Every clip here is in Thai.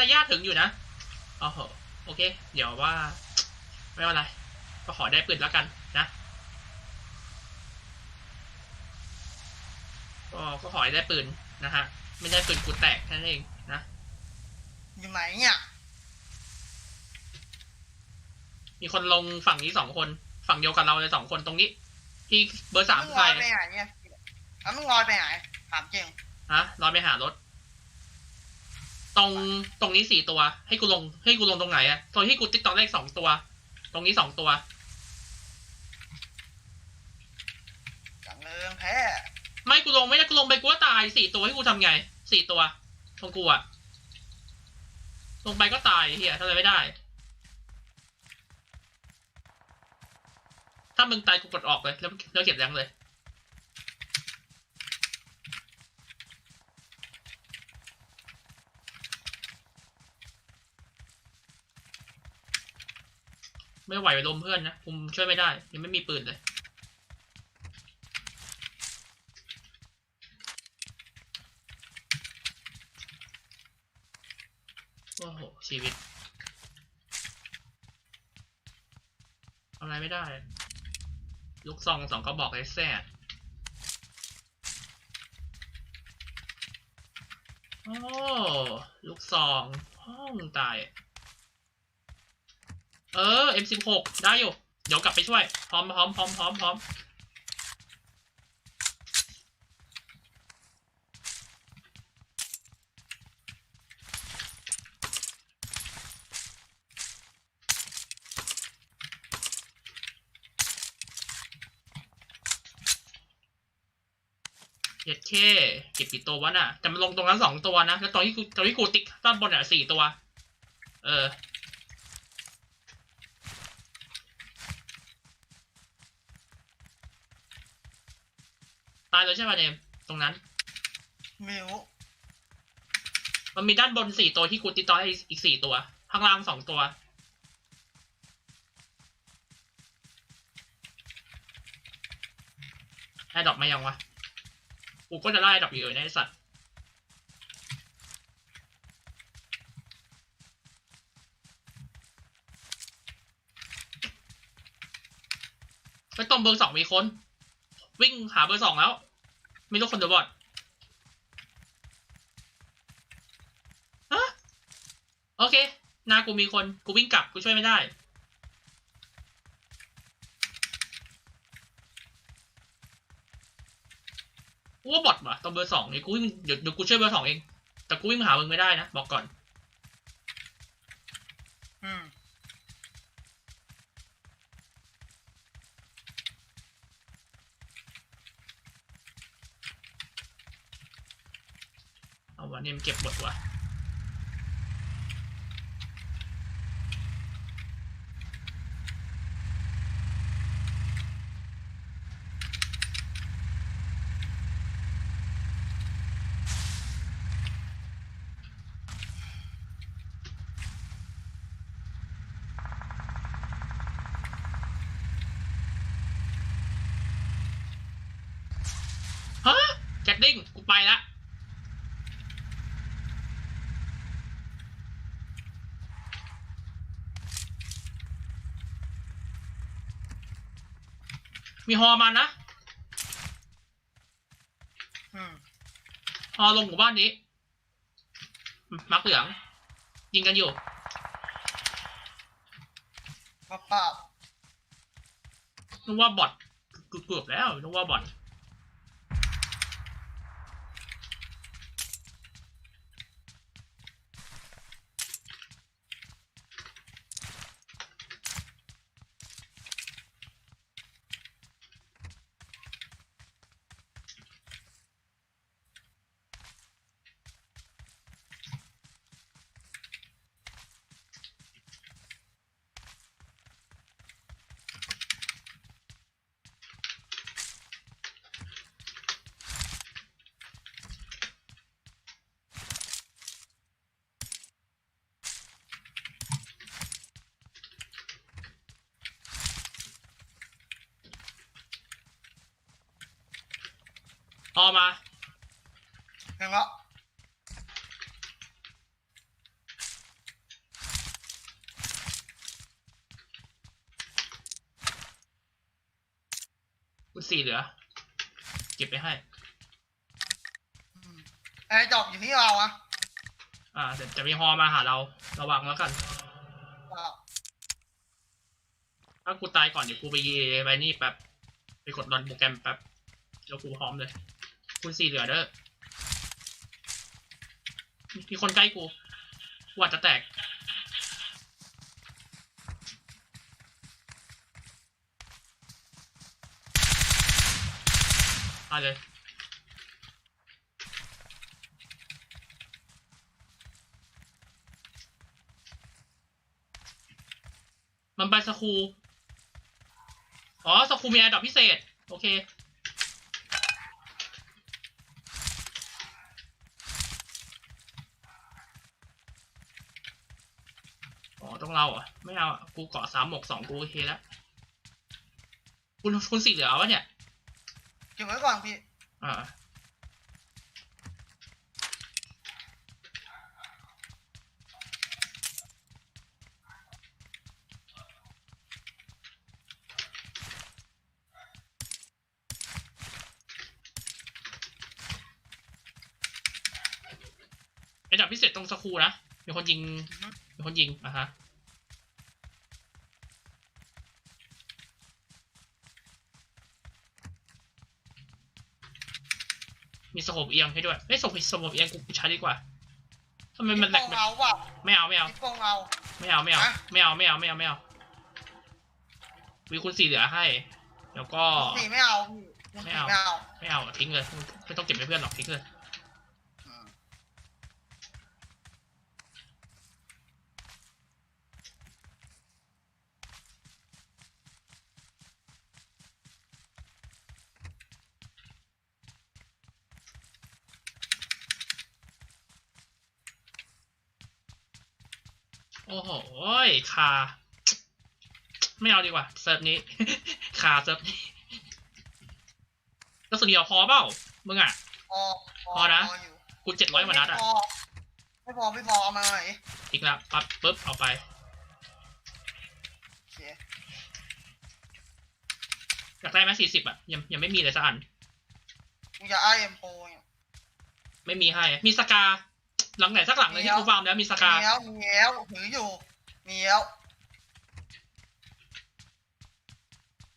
ตาย่าถึงอยู่นะโอ้โหโอเค เดี๋ยวว่า ไม่เป็นไร ก็ขอได้ปืนแล้วกันนะ ก็ก็ขอให้ได้ปืนนะฮะ ไม่ได้ปืนกูแตกแค่นั้นเองนะ อยู่ไหนเนี่ย มีคนลงฝั่งนี้สองคน ฝั่งเดียวกับเราเลยสองคนตรงนี้ ที่เบอร์สามมึงใคลรอยไปไหนเนี่ยแล้วมึงลอยไปไหนถามจริง ฮะรอไปหารถ ตรงตรงนี้สี่ตัว ให้กูลง ให้กูลงตรงไหนอะตรงที่กูติ๊กตอนเลขสองตัว ตรงนี้สองตัว จังเริงแท้ไม่กูลงไม่ได้กูลงไปกูก็ตายสี่ตัวให้กูทำไงสี่ตัวตรงกูอะลงไปก็ตายเฮียทำอะไรไม่ได้ ถ้ามึงตายกูกดออกเลยแล้วแล้วเก็บแรงเลย ไม่ไหวไปลมเพื่อนนะ ผมช่วยไม่ได้ ยังไม่มีปืนเลย โอ้โห ชีวิตทำอะไรไม่ได้ ลูกซองสองกระบอกไอ้แซ่โอ้ ลูกซองห้องตาย เออ M16 ได้อยู่ เดี๋ยวกลับไปช่วย พร้อมพร้อมพร้อมพร้อมพร้อมเย็ดเคเก็บกี่ตัววะน่ะแต่มันลงตรงนั้นสองตัวนะ แล้วตรงที่กูตรงที่กูติ๊กด้านบนอะสี่ตัว เออ ตาย เลยใช่ป่ะเนมตรงนั้น ไม่รู้มันมีด้านบนสี่ตัวที่กูติดต่ออีกอีกสี่ตัว ข้างล่างสองตัวไอ้ดอกมายังวะ กูก็จะไล่ดอกอยู่ในไอ้สัตว์ ไปตรงเบอร์สองมีคน วิ่งหาเบอร์สองแล้ว ไม่รู้คนเดียวบอดฮะโอเคหนากูมีคนกูวิ่งกลับกูช่วยไม่ได้ กูว่าบอทว่ะตัวเบอร์สองนี่กูวิ่งเดี๋ยวเดี๋ยวกูช่วยเบอร์สองเอง แต่กูวิ่งมาหามึงไม่ได้นะ บอกก่อน อืม เอาวะเนี่ย มเก็บหมดวะ ฮะแจ็คดิ้งกูไปละ มีฮอมานะอืมฮอลงหมู่บ้านนี้อืมมักเหลือง ยิงกันอยู่ป้าป้านึกว่าบอทเกือบแล้วนึกว่าบอท อมาแทงละพูสี่เหลือ เก็บไปให้ ไอ้จอกอยู่ที่เราอะอ่าเดี๋ยวจะมีฮอมาหาเรา ระวังแล้วกันถ้ากูตายก่อนเดี๋ยวกูไปยีไปนี่แป๊บไปกดรันโปรแกรมแป๊บแล้วกูพร้อมเลย คุณสี่เหลือเด้อมีคนใกล้กูกูอาจจะแตก ตายเลย มันไปสคู อ๋อ สคูมีแอร์ดรอปพิเศษ โอเค อ๋อต้องเราเหรอะไม่เอาอะกูเกาะสามหมกสองกูโอเคแล้วคุณคุณสี่เหลือวะเนี่ยเก็บไว้ก่อนพี่อ่าไอ้ดับพิเศษตรงสคูลนะมีคนยิงอือฮึมีคนยิงอะฮะ มีสโคปเอียงให้ด้วยไม่สโคปสโคปเอียงกูกูใช้ดีกว่าทำไมมันแหลกพี่แบโป้งบเอาเปล่าไม่เอาไม่เอาพี่โป้งเอาไม่เอาไม่เอาฮะไม่เอาไม่เอาไม่เอาไม่เอามีคุณสี่เหลือให้ แล้วก็สีไม่เอาพี่สีไม่ไม่เอาเอาไม่เอาทิ้งเลยไม่ต้องเก็บให้เพื่อนหรอกทิ้งเลย โอ้โหคา ไม่เอาดีกว่า เซิร์ฟนี้ คาเซิร์ฟนี้แล้วสุดเดียวพอเปล่า มึงอะ พอพอนะอยู่กูเจ็ดร้อยกว่านัดอะไม่พอไม่พอไม่พอเอามาหน่อยทิ้งแล้วปั๊บปุ๊บเอาไป โอเคอยากได้ไหมสี่สิบอะ ยังยังไม่มีเลยสักอัน กูจะไอเอ็มโปเนี่ยไม่มีให้ มีสกา หลังไหนสักหลังเลยที่กูฟาร์มแล้วมีสกา มีแล้วมีแล้วถืออยู่ มีแล้ว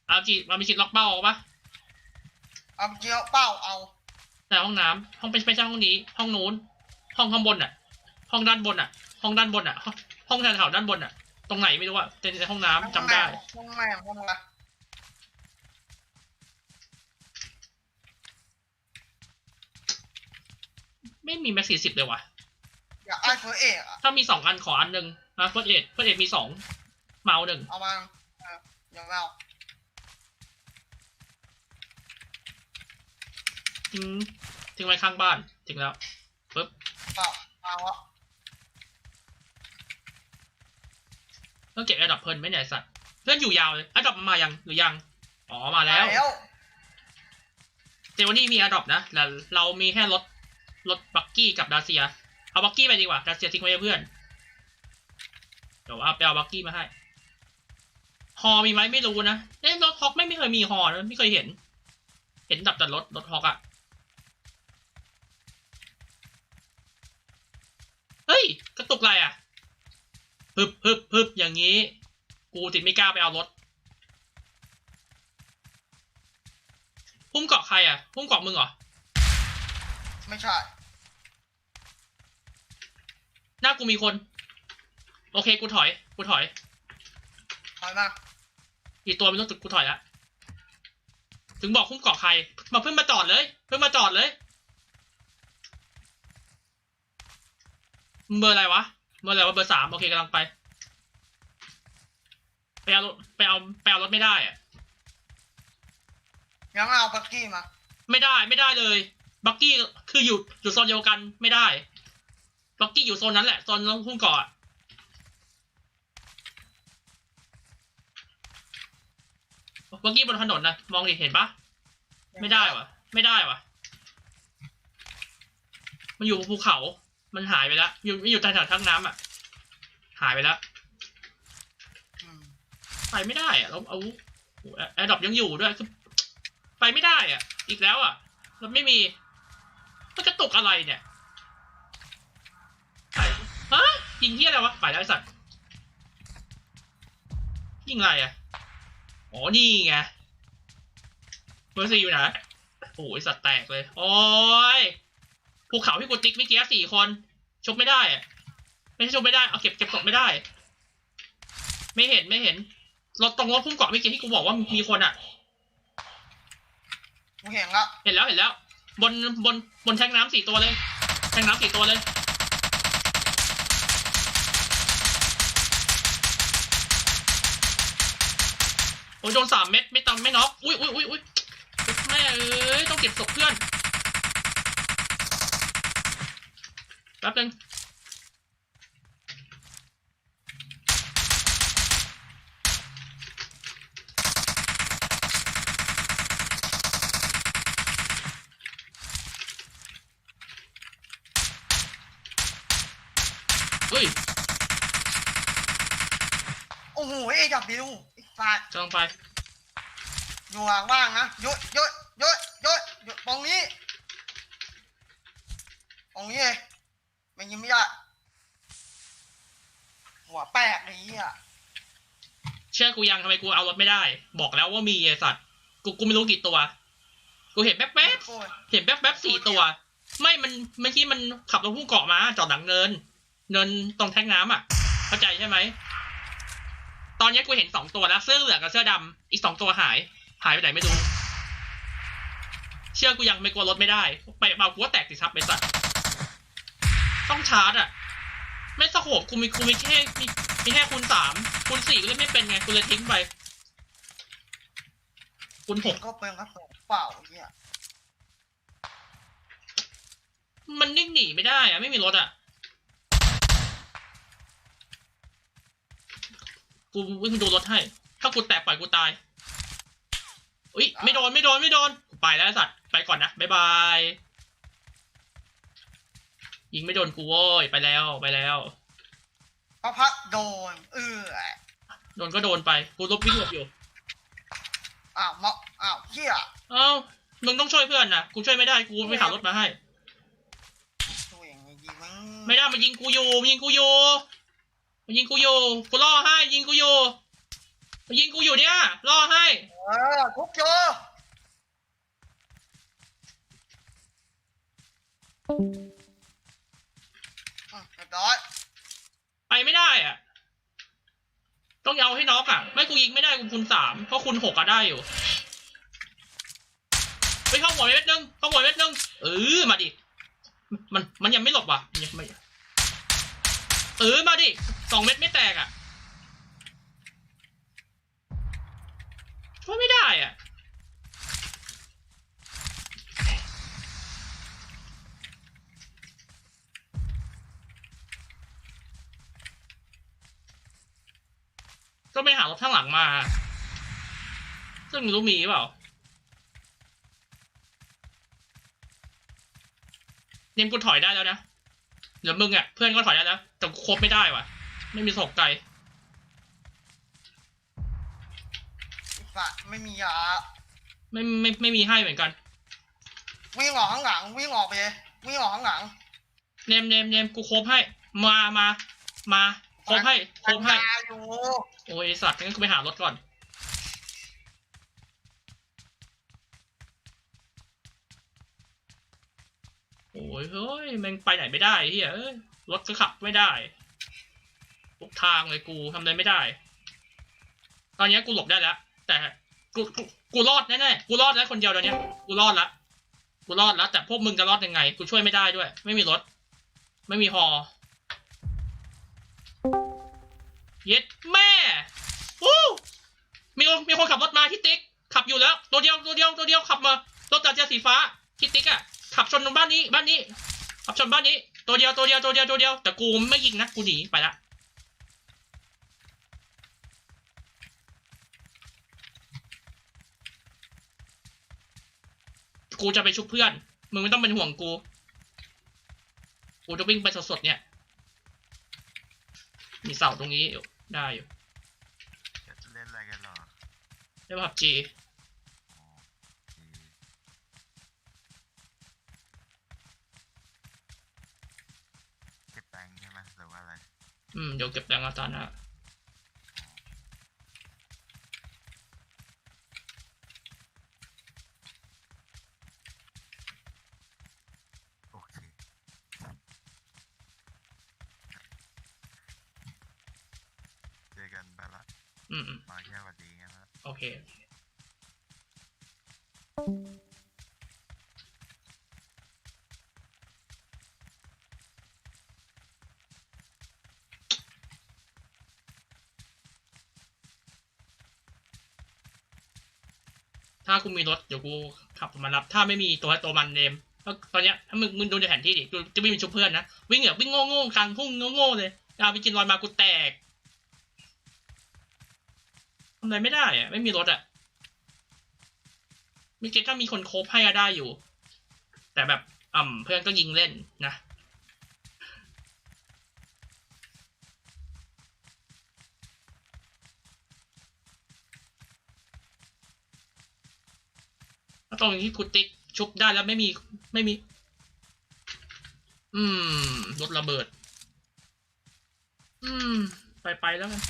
เอาจีมันมีชิดล็อกเป้าปะเอาเจียวเป้าเอาแต่ห้องน้ำห้องเป็นไม่ใช่ห้องนี้ ห้องนู้น ห้องข้างบนอะ ห้องด้านบนอะ ห้องด้านบนอะ ห้องห้องแถวๆด้านบนอะ ตรงไหนไม่รู้อะเป็นในห้องน้ำจำได้ ห้องแม่งห้องละไม่มีแม็กสี่สิบเลยว่ะ อยากไอเฟอร์เอกอะถ้ามีสองอันขออันหนึ่งนะเฟิร์สเอ็ดเฟิร์สเอ็ดมีสองเมาหนึ่งเอามาเออเดี๋ยวไม่เอาทิ้งทิ้งไว้ข้างบ้านทิ้งแล้วปุ๊บเปล่าเอาอะต้องเก็บแอร์ดรอปเพลินไหม่ไหนยไอ้สัตว์เพื่อนอยู่ยาวเลยแอร์ดรอปมายังหรือยังอ๋อมาแล้ว วเจวันนี่มีอดรอปนะแต่เรามีแค่รถรถบักกี้กับดาเซีย เอาบักกี้ไปดีกว่าดาเซียทิ้งไว้ให้เพื่อน เดี๋ยวเอาไปเอาบักกี้มาให้ ฮอมีไหมไม่รู้นะเอ๊ะรถฮอกไม่ไม่เคยมีฮอนะไม่เคยเห็น เห็นดับแต่รถรถฮอกอะเฮ้ย กระตุกอะไรอะฮึบฮึบฮึบอย่างนี้ กูติดไม่กล้าไปเอารถพุ่มเกาะใครอะพุ่มเกาะมึงเหรอ ไม่ใช่ หน้ากูมีคน โอเคกูถอย กูถอย ถอยมาอีกตัวไม่ต้องตึกกูถอยละถึงบอกคุ้มเกาะใครมาเพิ่งมาจอดเลย เพิ่งมาจอดเลยมึงเบอร์อะไรวะเบอร์อะไรวะเบอร์สามโอเคกำลังไปไปเอารถไปเอาไปเอารถไม่ได้อะยังเอาปักกี้มา ไม่ได้ไม่ได้เลย บักกี้คืออยู่อยู่โซนเดียวกันไม่ได้ บักกี้อยู่โซนนั้นแหละโซนน้องพุ่งเกาะอะบักกี้บนถนนนะมองดิเห็นปะไม่ได้วะไม่ได้วะมันอยู่บนภูเขา มันหายไปแล้วอยู่ไม่อยู่ใต้แถวทั้งน้ำอะ หายไปแล้วไปไม่ได้อะเราเอาแอร์ดรอปยังอยู่ด้วยคือไปไม่ได้อะ อีกแล้วอะเรถไม่มีมันกระตุกอะไรเนี่ย ฮะยิงที่อะไรวะไปแล้วไอ้สัตว์ยิงอะไรอะอ๋อนี่ไงเบอร์สี่อยู่ไหนโอ้ยสัตว์แตกเลยโอ้ยภูเขาที่กูติ๊กเมื่อกี้สี่คนชกไม่ได้อะไม่ใช่ชกไม่ได้เอาเก็บเก็บตกไม่ได้ ไม่เห็นไม่เห็นรถตรงรถพุ่งเกาะเมื่อกี้ที่กูบอกว่ามีคนอะกูเห็นละเห็นแล้วเห็นแล้ว บนบนบนแทงน้ำสี่ตัวเลย แทงน้ำสี่ตัวเลย โอ้ยโดนสามเม็ดไม่ตำไม่น็อกอุ้ยอุ้ยอุ้ยอุ้ยแม่เอ้ยต้องเก็บศพเพื่อนแป๊บนึงเฮ้ย โอ้โหเอจับบิวไอ้ สัตว์จะลงไปอยู่ห่างว่างนะหยุดหยุดหยุดหยุดหยุดตรงนี้ตรงนี้เลยไม่ยิงไม่ได้หัวแปลกไอ้เหี้ยเชื่อกูยังทำไมกูเอารถไม่ได้ บอกแล้วว่ามีไอ้สัตว์กูกูไม่รู้กี่ตัว กูเห็นแป๊บแป๊บโอ้ยๆเห็นแป๊บแป๊บๆสี่ตัว ไม่มันเมื่อกี้มันขับรถพุ่งเกาะมาจอดหลังเนิน เนินตรงแท่งน้ำอะ เข้าใจใช่ไหม ตอนนี้กูเห็นสองตัวแล้วเสื้อเหลืองกับเสื้อดำอีกสองตัวหาย หายไปไหนไม่รู้เชื่อกูยังไม่กลัวรถไม่ได้ ไปเบากูว่าแตกสิครับไอ้สัตว์ต้องชาร์จอะ ไม่สะโขบกูมีกูมีแค่มีมีแค่คูณสามคูณสี่กูเล่นไม่เป็นไงกูเลยทิ้งไปคูณหกก็เป็นกระสุนเปล่าไอ้เหี้ยมันนิ่งหนีไม่ได้อะไม่มีรถอะ กูวิ่งดูรถให้ ถ้ากูแตกปล่อยกูตายอุ้ยไม่โดนไม่โดนไม่โดนกูไปแล้วไอ้สัตว์ไปก่อนนะบ๊ายบายยิงไม่โดนกูโว้ยไปแล้วไปแล้วพระพักโดน เออโดนก็โดนไป กูลบวิ่งหลบอยู่อ้าวเมาอ้าวเหี้ยเอ้ามึงต้องช่วยเพื่อนนะกูช่วยไม่ได้กูไปหารถมาให้ตัวเองไงยิงมึงไม่ได้มายิงกูอยู่มายิงกูอยู่ มายิงกูอยู่กูล่อให้ ยิงกูอยู่มายิงกูอยู่เนี่ยล่อให้เออทุบโจอืมเรียบร้อยไปไม่ได้อะ ต้องเอาให้น็อกอะ ไม่กูยิงไม่ได้กูคูณสามเพราะคูณหกก็ได้อยู่ไปเข้าหัวเม็ดนึงเข้าหัวเม็ดนึงเออมาดิมันมันยังไม่หลบว่ะมันยังไม่เออมาดิสองเม็ดไม่แตกอะช่วยไม่ได้อะก็ไปหารถข้างหลังมา ซึ่งรู้มีเปล่าเนมกูถอยได้แล้วนะ เดี๋ยวมึงอะเพื่อนก็ถอยได้แล้วแต่กูครบไม่ได้ว่ะ ไม่มีศกไกลไอ้สัตว์ไม่มียาไม่ไม่ไม่มีให้เหมือนกัน วิ่งออกข้างหลังวิ่งออกไปเลยวิ่งออกข้างหลังเนมเนมเนมกูครบให้ มามามาครบให้ครบให้ ปัญญาอยู่ โอ้ยไอ้สัตว์งั้นกูไปหารถก่อน โอ้ยเฮ้ยแม่งไปไหนไม่ได้เฮียรถก็ขับไม่ได้ทุกทางเลยกูทำอะไรไม่ได้ ตอนนี้กูหลบได้แล้ว แต่กูกูรอดแน่ๆกูรอดแล้วคนเดียวตอนเนี้ยกูรอดละกูรอดแล้ว แต่พวกมึงจะรอดยังไง กูช่วยไม่ได้ด้วย ไม่มีรถ ไม่มีฮอเย็ดแม่วู้มีคนมีคนขับรถมาที่ติ๊กขับอยู่แล้ว ตัวเดียวตัวเดียวตัวเดียวขับมารถตัดเจียสีฟ้าที่ติ๊กอะ ขับชนตรงบ้านนี้บ้านนี้ขับชนบ้านนี้ ตัวเดียวตัวเดียวตัวเดียวตัวเดียวแต่กูไม่ยิงนะกูหนีไปละกูจะไปชุบเพื่อน มึงไม่ต้องเป็นห่วงกู กูจะวิ่งไปสดๆเนี่ย มีเสาตรงนี้อยู่ได้อยู่อยากจะเล่นอะไรกันเหรอได้พับจี อ๋อโอเค อืมเดี๋ยวเก็บแรงอาจารย์นะโอเคเจอกันไปละอืมอืมมาแค่หวันดีงั้นละโอเค ถ้ากูมีรถเดี๋ยวกูขับมารับ ถ้าไม่มีตัวตัวมันเนมก็ตอนเนี้ยถ้ามึงมึงดูในแผนที่ดิกูจะไม่มีชุบเพื่อนนะวิ่งแบบวิ่งโง่ๆกลางพุ่งโง่ๆเลยเอาไปกินรอยมากูแตกทำอะไรไม่ได้อะไม่มีรถอะมีเกตถ้ามีคนโคบให้ก็ได้อยู่ แต่แบบอ่ำเพื่อนก็ยิงเล่นนะ ตรงที่กูติ๊กชุบได้แล้วไม่มีไม่มี อืมรถระเบิด อืม ไปไปแล้วกัน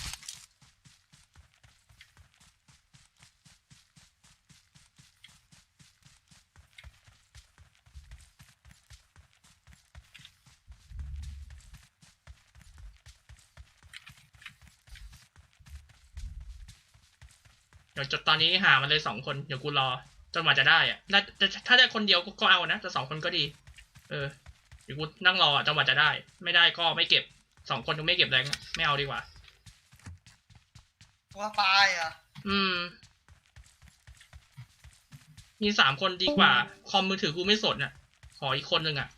เดี๋ยวจดตอนนี้หามันเลยสองคน เดี๋ยวกูรอ จนกว่าจะได้อะถ้าถ้าได้คนเดียวก็ก็เอานะแต่สองคนก็ดี เออเดี๋ยวกูนั่งรอจนกว่าจะได้ ไม่ได้ก็ไม่เก็บสองคนก็ไม่เก็บแรงอะไม่เอาดีกว่าตัวตายอะ อืม มีสามคนดีกว่า คอมมือถือกูไม่สนอะ ขออีกคนหนึ่งอะ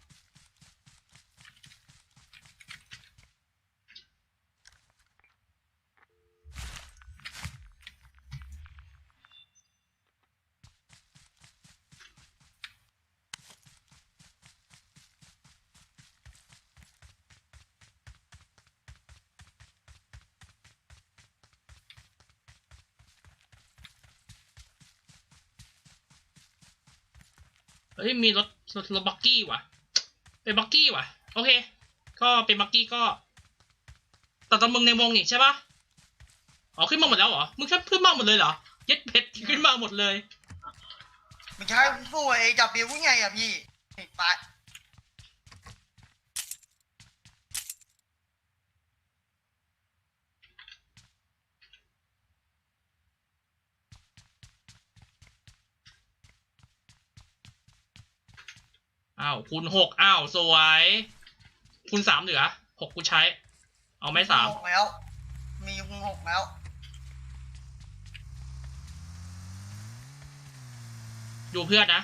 ฮ้ยมีรถรถรถบักกี้ว่ะ เป็นบักกี้ว่ะ โอเค ก็เป็นบักกี้ก็แต่ตอนมึงในวงนี่ใช่ปะอ๋อขึ้นมาหมดแล้วเหรอ มึงแค่ขึ้นมาหมดเลยเหรอ เย็ดเพชรขึ้นมาหมดเลย ไม่ใช่ผู้เอจับเบียร์ผู้ใหญ่อะพี่ไป อ้าวคูณหกอ้าวสวยคูณสามเหลือหกกูใช้ เอาไหมสามหกแล้ว มีหกแล้วดูเพื่อนนะ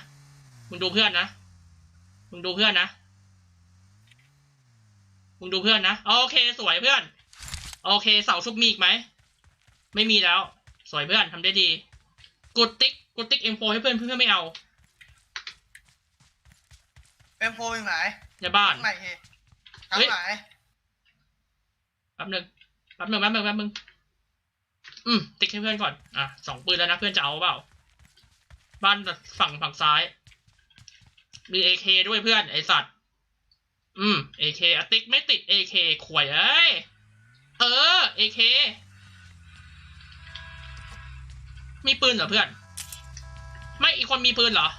มึงดูเพื่อนนะ มึงดูเพื่อนนะ มึงดูเพื่อนนะ โอเคสวยเพื่อน โอเคเสาชุบมีอีกไหม ไม่มีแล้ว สวยเพื่อนทำได้ดี กดติ๊ก กดติ๊กเอ็มโฟให้เพื่อนเพื่อนไม่เอา เป็นโฟอยู่ไหนในบ้านทางไหนเฮเฮ้ทางยไหนแป๊บหนึงแป๊บหนึงแป๊บหนึงแป๊บหนึงอืมติ๊กให้เพื่อนก่อน อะสองปืนแล้วนะเพื่อนจะเอาเปล่า บ้านฝั่งฝั่งซ้าย มีเอเคด้วยเพื่อนไอสัตว์ อืมเอเคอะติ๊กไม่ติดเอเคขวยเอ้ย เออเอเคมีปืนเหรอเพื่อน ไม่อีกคนมีปืนเหรอ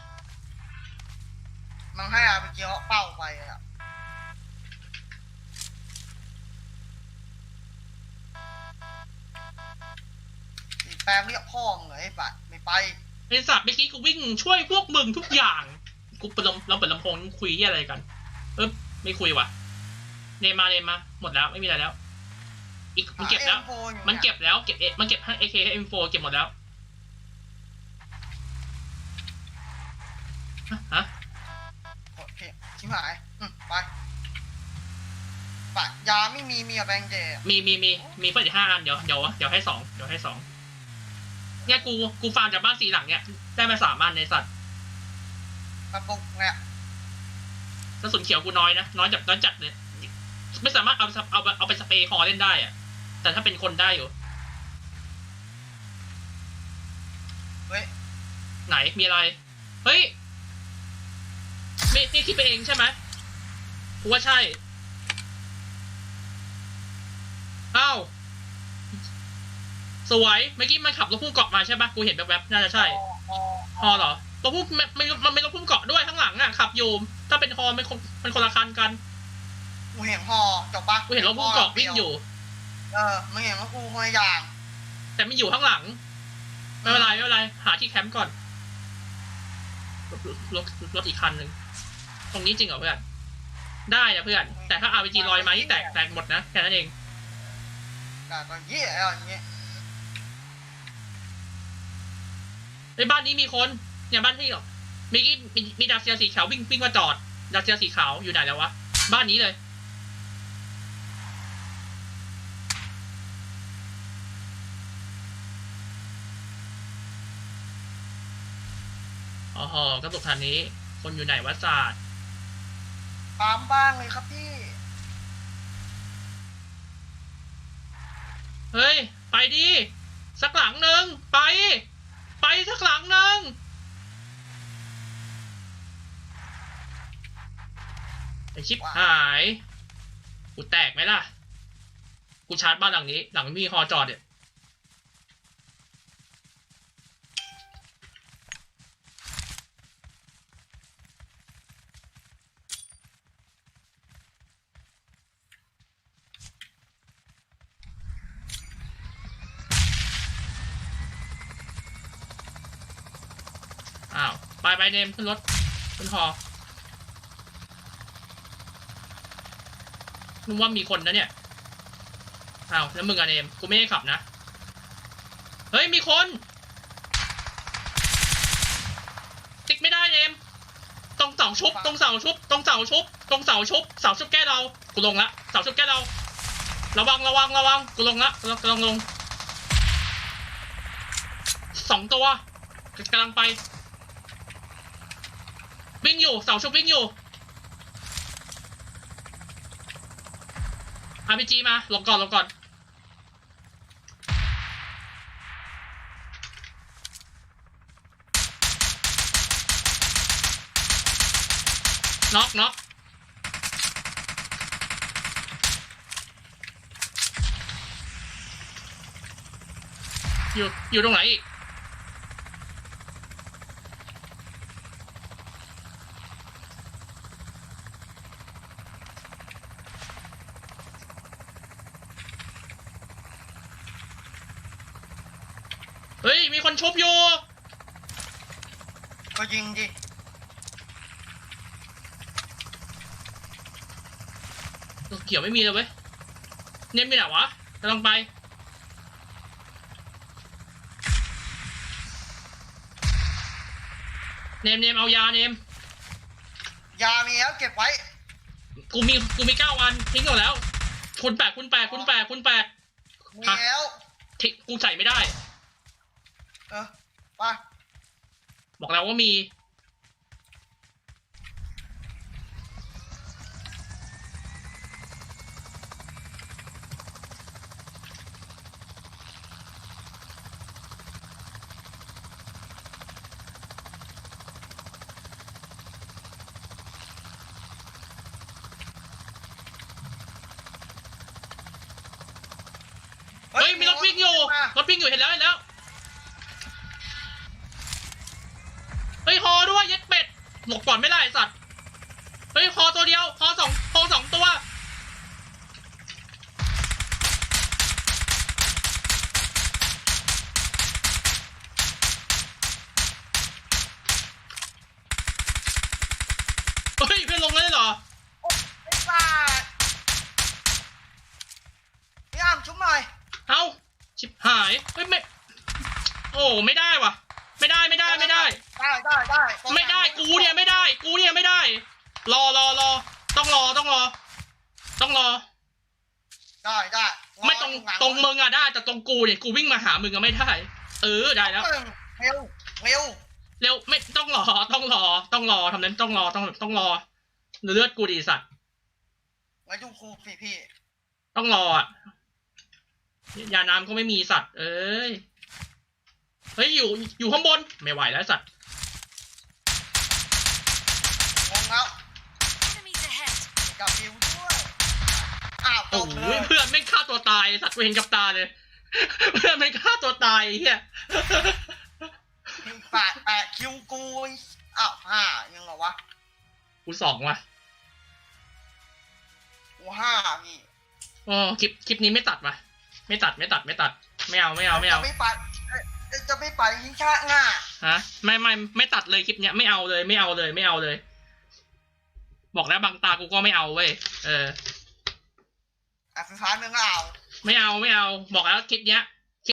มันให้อาไปเกี่ยวเป้าไปอะอีกแปลงเรียกพ่อมึงเหรอไอ้ปะไม่ไป ไอสัตว์เมื่อกี้กูวิ่งช่วยพวกมึงทุกอย่าง กูเปิดลำเราเปิดลำโพงคุยเหี้ยอะไรกัน เอ๊บไม่คุยว่ะ เนมมาเนมมา หมดแล้วไม่มีอะไรแล้ว อีกมันเก็บแล้วหา M4 อยู่มันยเก็บแล้วเก็บเอมันเก็บให้เอเคเอ็มโฟเก็บหมดแล้วฮะฮะโอเค ชิบหายอืมไปปะยาไม่มีมีอะแบงเจอะมีมีมีมีเพิ่มอีกห้าอันเดี๋ยวเดี๋ยวเดี๋ยวให้สองเดี๋ยวให้สองเนี่ยกูกูฟาร์มจากบ้านสีหลังเนี่ยได้มาสามอันในสัตว์กระปุกเนี่ยกระสุนเขียวกูน้อยนะน้อยจัดน้อยจัดเลยไม่สามารถเอาเอาเอาเอาไปสเปรย์คอเล่นได้อะแต่ถ้าเป็นคนได้อยู่ เฮ้ยไหนมีอะไร เฮ้ย นี่นี่คิดไปเองใช่ไหมกูว่าใช่อ้าวสวยเมื่อกี้มันขับรถพุ่งเกาะมาใช่ปะกูเห็นแบบๆน่าจะใช่ฮอฮอเหรอตัวพุ่งไม่ไม่มันไม่รถพุ่งเกาะด้วยข้างหลังอะขับอยู่ถ้าเป็นฮอมันคนมันคนละคันกันกูเห็นฮอจบปะกูเห็นรถพุ่งเกาะวิ่งอยู่ เออมึงเห็นว่ากูคนละอย่าง แต่ไม่อยู่ข้างหลังไม่เป็นไรไม่เป็นไรหาที่แคมป์ก่อนรถรถรถอีกคันหนึ่ง ตรงนี้จริงเหรอเพื่อน ได้นะเพื่อน แต่ถ้า RPG ลอยมาที่แตกแตกหมดนะแค่นั้นเองแต่ก็เยี่ยอะไรอย่างเงี้ยในบ้านนี้มีคนเนี่ยบ้านที่เหรอมีกี้มีมีดาเซียสีขาววิ่งวิ่งมาจอด ดาเซียสีขาวอยู่ไหนแล้ววะ บ้านนี้เลย อ๋อกระตุกทันนี้ คนอยู่ไหนวะศาสตร์ ปามบ้างเลยครับพี่ เฮ้ย ไปดิ สักหลังหนึ่งไป ไปสักหลังหนึ่งไอชิปหาย กูแตกไหมล่ะ กูชาร์จบ้านหลังนี้ หลังมีฮอจอดเนี่ย ไปไปเนมขึ้นรถขึ้นฮอนึกว่ามีคนนะเนี่ยอ้าวแล้วมึงอะเนมกูไม่ได้ขับนะ เฮ้ยมีคน ติ๊กไม่ได้เนม ตรงเสาชุบ ตรงเสาชุบ ตรงเสาชุบ ตรงเสาชุบ เสาชุบแก้เรา กูลงละ เสาชุบแก้เรา ระวังระวังระวัง กูลงละกำลังลง สองตัวกำลังไป อยู่เสาชุบวิ่งอยู่อาพีจีมาลงก่อนลงก่อนน็อกน็อกอยู่อยู่ตรงไหนอีก เฮ้ย มีคนชุบอยู่ ก็ยิงดิ ตัวเขี ยวไม่มีเลยเว้ยเนมมีไหนวะกำลังไป เนมเนมเอายาเนม ยามีแล้วเก็บไว้ กูมีกูมีเก้าวันทิ้งหมดแล้ว คุณแปดคุณแปดคุณแปดคุณแปดมีแล้วทิ้งกูใส่ไม่ได้ เออไปบอกแล้วว่ามี เฮ้ย มีรถวิ่งอยู่ มาร ถวิ่งอยู่เห็นแล้วเห็นแล้ว เฮ้ยฮอด้วยเย็ดเป็ด หลบก่อนไม่ได้ไอ้สัตว์ เฮ้ยฮอตัวเดียวฮอสองฮอสองตัว เฮ้ยเพื่อนลงเลยเหรอ ไอ้บ้าพี่อ้ามชุบหน่อย เอ้า ชิบหาย เฮ้ยไม่ โอ้ไม่ได้ว่ะ ไม่ได้ไม่ได้ไม่ได้ ได้ได้ได้ ไม่ได้กูเนี่ยไม่ได้ กูเนี่ยไม่ได้ รอรอรอต้องรอต้องรอ ต้องรอ ได้ได้ ไม่ตรงตรงมึงอะได้แต่ตรงกู เนี่ยกูวิ่งมาหามึงอะไม่ได้ เออได้แล้วหนึ่งเร็ว เร็ว เร็วไม่ต้องรอต้องรอต้องรอทำนั้นต้องรอต้องต้องรอ เลือดกูดีสัตว์ไว้ดูครูสิพี่ ต้องรออะยาน้ำก็ไม่มีสัตว์ เอ้ย เฮ้ยอยู่อยู่ข้างบนไม่ไหวแล้วสัตว์งงแล้ว Enemies ahead. กับฟิวด้วย อ้าวจโอ้บโหเลยเพื่อนไม่ฆ่าตัวตายสัตว์เวรกับตาเลย เพื่อนไม่ฆ่าตัวตายไอ้เฮียแปดแปดคิวกูไอ้อ้าวห้ายังเหรอวะกูสองว่ะกูห้าพี่โอ้คลิปคลิปนี้ไม่ตัดว่ะไม่ตัดไม่ตัดไม่ตัด ไม่เอาไม่เอาไม่เอาจะไม่ไปเอ้ยจะไม่ไปยิงชาติหน้าฮะไม่ไม่ไม่ตัดเลยคลิปเนี้ยไม่เอาเลยไม่เอาเลยไม่เอาเลย บอกแล้วบางตากูก็ไม่เอาเว้ยเออ อะสุดท้ายมึงก็เอา ไม่เอาไม่เอา บอกแล้วคลิปเนี้ย